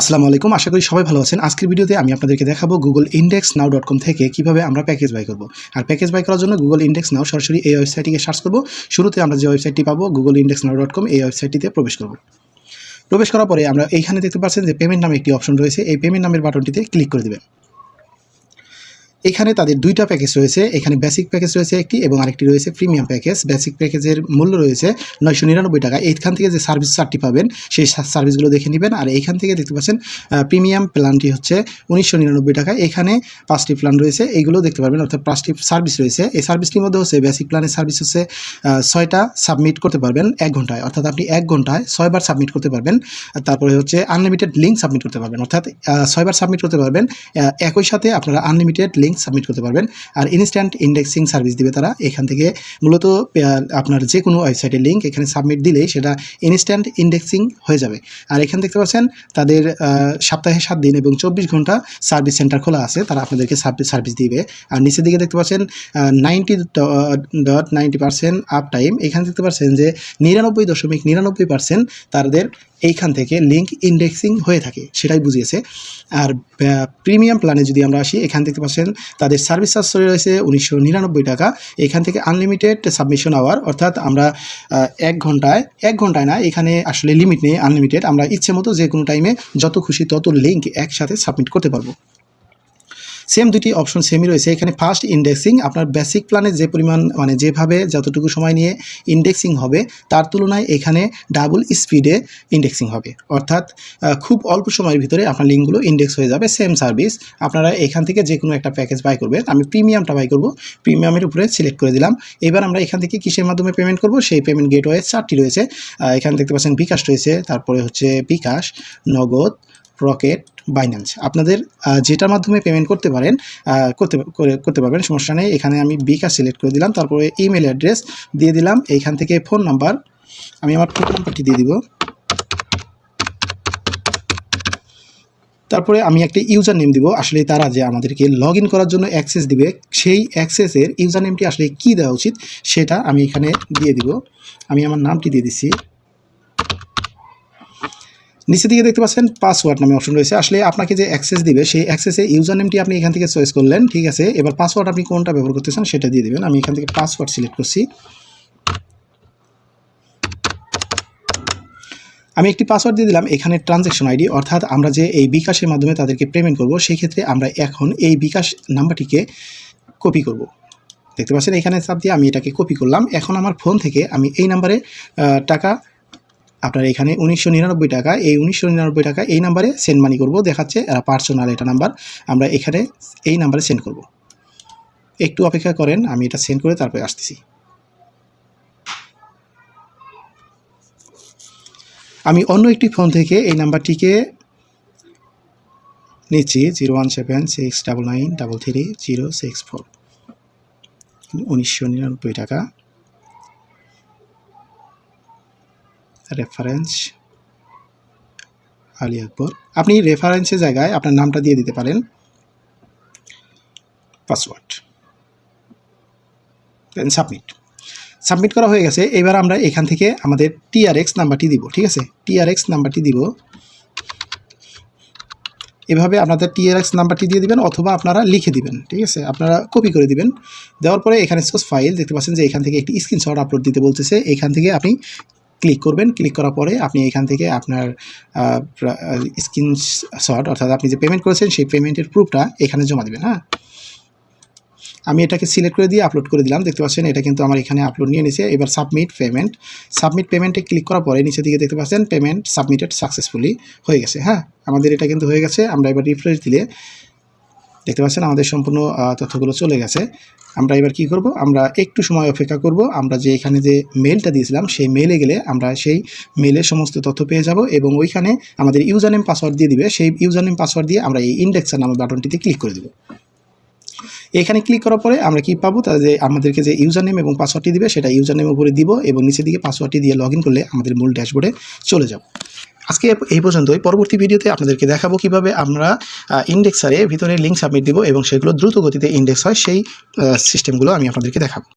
আসসালামু আলাইকুম, আশা করি সবাই ভালো আছেন। আজকের ভিডিওতে আমি আপনাদেরকে দেখাবো Google index now dot com থেকে কীভাবে আমরা প্যাকেজ বাই করব। আর প্যাকেজ বাই করার জন্য গুগল ইন্ডেক্স নাও সরাসরি এই ওয়েবসাইটটিকে সার্চ করব। শুরুতে আমরা যে ওয়েবসাইটটি পাবো Google index now dot com এই ওয়েবসাইটটিতে প্রবেশ করব। প্রবেশ করার পরে আমরা এইখানে দেখতে পাচ্ছেন যে পেমেন্ট নামে একটি অপশন রয়েছে। এই পেমেন্ট নামের বাটনটিতে ক্লিক করে দেবেন। এখানে তাদের দুইটা প্যাকেজ রয়েছে। এখানে বেসিক প্যাকেজ রয়েছে একটি এবং আরেকটি রয়েছে প্রিমিয়াম প্যাকেজ বেসিক প্যাকেজের মূল্য রয়েছে নয়শো নিরানব্বই টাকা। এইখান থেকে যে সার্ভিস চারটি পাবেন, সেই সার্ভিসগুলো দেখে নেবেন। আর এইখান থেকে দেখতে পাচ্ছেন প্রিমিয়াম প্ল্যানটি হচ্ছে উনিশশো নিরানব্বই টাকা। এখানে পাঁচটি প্ল্যান রয়েছে। এইগুলো দেখতে পারবেন, অর্থাৎ পাঁচটি সার্ভিস রয়েছে। এই সার্ভিসটির মধ্যে হচ্ছে বেসিক প্ল্যানের সার্ভিস হচ্ছে ছয়টা সাবমিট করতে পারবেন এক ঘন্টায়। অর্থাৎ আপনি এক ঘন্টায় ছয়বার সাবমিট করতে পারবেন। তারপরে হচ্ছে আনলিমিটেড লিঙ্ক সাবমিট করতে পারবেন। অর্থাৎ ছয়বার সাবমিট করতে পারবেন। একই সাথে আপনারা আনলিমিটেড লিঙ্ক সাবমিট করতে পারবেন। আর ইনস্ট্যান্ট ইন্ডেক্সিং সার্ভিস দিবে তারা। এখান থেকে মূলত আপনার যে কোনো ওয়েবসাইটের লিঙ্ক এখানে সাবমিট দিলেই সেটা ইনস্ট্যান্ট ইন্ডেক্সিং হয়ে যাবে। আর এখানে দেখতে পাচ্ছেন, তাদের সপ্তাহে সাত দিন এবং চব্বিশ ঘণ্টা সার্ভিস সেন্টার খোলা আছে। তারা আপনাদেরকে সার্ভিস দিবে। আর নিচের দিকে দেখতে পাচ্ছেন ninety dot ninety percent uptime এখানে দেখতে পাচ্ছেন যে নিরানব্বই দশমিক নিরানব্বই পার্সেন্ট তাদের এইখান থেকে লিঙ্ক ইন্ডেক্সিং হয়ে থাকে। সেটাই বুঝিয়েছে। আর প্রিমিয়াম প্ল্যানে যদি আমরা আসি, এখান থেকে পাচ্ছেন তাদের সার্ভিস চার্জ রয়েছে উনিশশো নিরানব্বই টাকা। এখান থেকে আনলিমিটেড সাবমিশন আওয়ার অর্থাৎ আমরা এক ঘন্টায় এক ঘন্টায় না, এখানে আসলে লিমিট নেই আনলিমিটেড আমরা ইচ্ছে মতো যে কোনো টাইমে যত খুশি তত লিঙ্ক একসাথে সাবমিট করতে পারব। সেম দুটি অপশন সেমই রয়েছে। এখানে ফার্স্ট ইন্ডেক্সিং আপনার বেসিক প্ল্যানে যে পরিমাণ মানে যেভাবে যতটুকু সময় নিয়ে ইন্ডেক্সিং হবে, তার তুলনায় এখানে ডাবল স্পিডে ইন্ডেক্সিং হবে। অর্থাৎ খুব অল্প সময়ের ভিতরে আপনার লিঙ্কগুলো ইন্ডেক্স হয়ে যাবে সেম সার্ভিস আপনারা এখান থেকে যে কোনো একটা প্যাকেজ বাই করবেন। আমি প্রিমিয়ামটা বাই করব। প্রিমিয়ামের উপরে সিলেক্ট করে দিলাম। এবার আমরা এখান থেকে কিসের মাধ্যমে পেমেন্ট করব? সেই পেমেন্ট গেটওয়ে চারটি রয়েছে। এখানে দেখতে পাচ্ছেন বিকাশ রয়েছে, তারপরে হচ্ছে বিকাশ, নগদ রকেট বাইন্যান্স আপনাদের যেটার মাধ্যমে পেমেন্ট করতে পারেন করতে করতে পারবেন, সমস্যা নেই। এখানে আমি বিকাশ সিলেক্ট করে দিলাম, তারপরে ইমেল অ্যাড্রেস দিয়ে দিলাম। এইখান থেকে ফোন নাম্বার আমি আমার ফোন নাম্বারটি দিয়ে দিব। তারপরে আমি একটা ইউজার নেম দিব, আসলে তারা যে আমাদেরকে লগ করার জন্য অ্যাক্সেস দিবে, সেই অ্যাক্সেসের ইউজার নেমটি আসলে কী দেওয়া উচিত, সেটা আমি এখানে দিয়ে দিব। আমি আমার নামটি দিয়ে দিচ্ছি নিচে দিকে দেখতে পাচ্ছেন পাসওয়ার্ড নামে অপশন রয়েছে। আসলে আপনাকে যে অ্যাক্সেস দিবে, সেই অ্যাক্সেসে ইউজার নেমটি আপনি এখান থেকে চয়েস করলেন, ঠিক আছে? এবার পাসওয়ার্ড আপনি কোনটা ব্যবহার করতে চান সেটা দিয়ে দেবেন। আমি এখান থেকে পাসওয়ার্ড সিলেক্ট করছি। আমি একটি পাসওয়ার্ড দিয়ে দিলাম, এখানে ট্রানজ্যাকশন আইডি অর্থাৎ আমরা যে এই বিকাশের মাধ্যমে তাদেরকে পেমেন্ট করব সেই ক্ষেত্রে আমরা এখন এই বিকাশ নাম্বারটিকে কপি করব। দেখতে পাচ্ছেন, এখানে চাপ দিয়ে আমি এটাকে কপি করলাম। এখন আমার ফোন থেকে আমি এই নাম্বারে টাকা আপনার এখানে উনিশশো নিরানব্বই টাকা এই উনিশশো নিরানব্বই টাকা এই নাম্বারে সেন্ড মানি করব। দেখাচ্ছে পার্সোনাল এটা নাম্বার আমরা এখানে এই নাম্বারে সেন্ড করব। একটু অপেক্ষা করেন, আমি এটা সেন্ড করে তারপরে আসতেছি। আমি অন্য একটি ফোন থেকে এই নাম্বারটিকে নিচ্ছি zero one seven six double nine double three zero six four উনিশশো নিরানব্বই টাকা। রেফারেন্স আলী আকবর। আপনি রেফারেন্সের জায়গায় আপনার নামটা দিয়ে দিতে পারেন। পাসওয়ার্ড দেন সাবমিট সাবমিট করা হয়ে গেছে। এবার আমরা এখান থেকে আমাদের টিআরএক্স নাম্বারটি দিব, ঠিক আছে? টিআরএক্স নাম্বারটি দিব। এভাবে আপনাদের টিআরএক্স নাম্বারটি দিয়ে দিবেন অথবা আপনারা লিখে দিবেন, ঠিক আছে? আপনারা কপি করে দিবেন। দেওয়ার পরে এখানে সোর্স ফাইল দেখতে পাচ্ছেন যে এখান থেকে একটি স্ক্রিনশট আপলোড দিতে বলতেছে। এখান থেকে আপনি ক্লিক করবেন ক্লিক করার পরে আপনি এখান থেকে আপনার স্ক্রিনশট অর্থাৎ আপনি যে পেমেন্ট করেছেন সেই পেমেন্টের প্রুফটা এখানে জমা দেবেন হ্যাঁ? আমি এটাকে সিলেক্ট করে দিয়ে আপলোড করে দিলাম, দেখতে পাচ্ছেন এটা কিন্তু আমার এখানে আপলোড নিয়ে নিয়েছে এবার সাবমিট পেমেন্ট সাবমিট পেমেন্টে ক্লিক করার পরে নিচে দিকে দেখতে পাচ্ছেন পেমেন্ট সাবমিটেড সাকসেসফুলি হয়ে গেছে হ্যাঁ? আমাদের এটা কিন্তু হয়ে গেছে, আমরা এবার রিফ্রেশ দিলে দেখতে পাচ্ছেন আমাদের সম্পূর্ণ তথ্যগুলো চলে গেছে। আমরা এবার কি করব? আমরা একটু সময় অপেক্ষা করব। আমরা যে এখানে যে মেলটা দিয়েছিলাম, সেই মেলে গেলে আমরা সেই মেলের সমস্ত তথ্য পেয়ে যাব এবং ওইখানে আমাদের ইউজার নেম পাসওয়ার্ড দিয়ে দিবে। সেই ইউজার নেম পাসওয়ার্ড দিয়ে আমরা এই ইন্ডেক্সার নামের বাটনটিতে ক্লিক করে দেবো। এখানে ক্লিক করার পরে আমরা কি পাবো? যে আমাদেরকে যে ইউজার নেম এবং পাসওয়ার্ডটি দিবে, সেটা ইউজার নেম উপরে দিব এবং নিচের দিকে পাসওয়ার্ডটি দিয়ে লগ করলে আমাদের মূল ড্যাশবোর্ডে চলে যাব। আজকে এই পর্যন্তই। পরবর্তী ভিডিওতে আপনাদেরকে দেখাবো কীভাবে আমরা ইন্ডেক্সারে ভিতরে লিঙ্ক সাবমিট দিব এবং সেগুলো দ্রুত গতিতে ইন্ডেক্স হয়, সেই সিস্টেমগুলো আমি আপনাদেরকে দেখাবো।